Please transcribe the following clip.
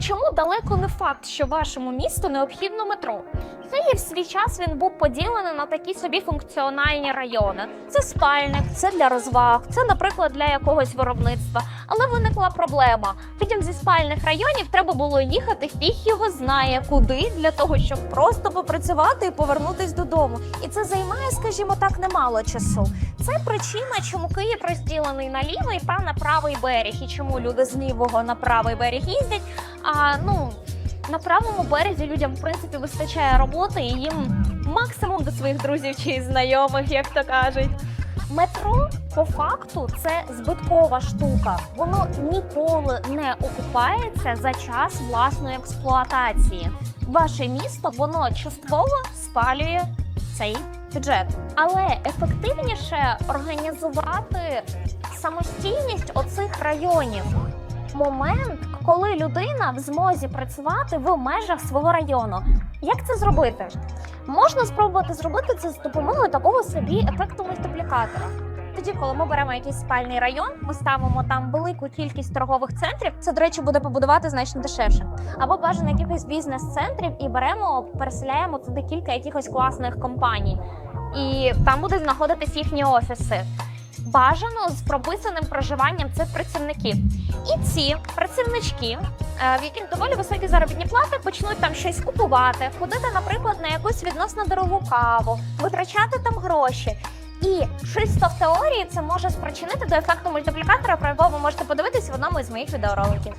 Чому далеко не факт, що вашому місту необхідно метро? Київ в свій час він був поділений на такі собі функціональні райони. Це спальник, це для розваг, це, наприклад, для якогось виробництва. Але виникла проблема. Потім зі спальних районів треба було їхати фіг його знає куди для того, щоб Просто попрацювати і повернутись додому. І це займає, скажімо так, немало часу. це причина, чому Київ розділений на лівий та на правий берег, і чому люди з лівого на правий берег їздять. А ну на правому березі людям в принципі вистачає роботи, і їм максимум до своїх друзів чи знайомих, як то кажуть. Метро по факту це збиткова штука. Воно ніколи не окупається за час власної експлуатації. Ваше місто воно частково спалює цей бюджет, але ефективніше організувати самостійність оцих районів. Момент, коли людина в змозі працювати в межах свого району. Як це зробити? Можна спробувати зробити це з допомогою такого собі ефекту мультиплікатора. Тоді, коли ми беремо якийсь спальний район, ми ставимо там велику кількість торгових центрів. Це, до речі, буде побудувати значно дешевше. Або бажано якихось бізнес-центрів і беремо, переселяємо туди кілька якихось класних компаній, і там будуть знаходитись їхні офіси. Бажано з прописаним проживанням цих працівників. І ці працівнички, е, в яких доволі високі заробітні плати, почнуть там щось купувати, ходити, наприклад, на якусь відносно дорогу каву, витрачати там гроші. І чисто в теорії це може спричинити до ефекту мультиплікатора, про якого ви можете подивитись в одному із моїх відеороликів.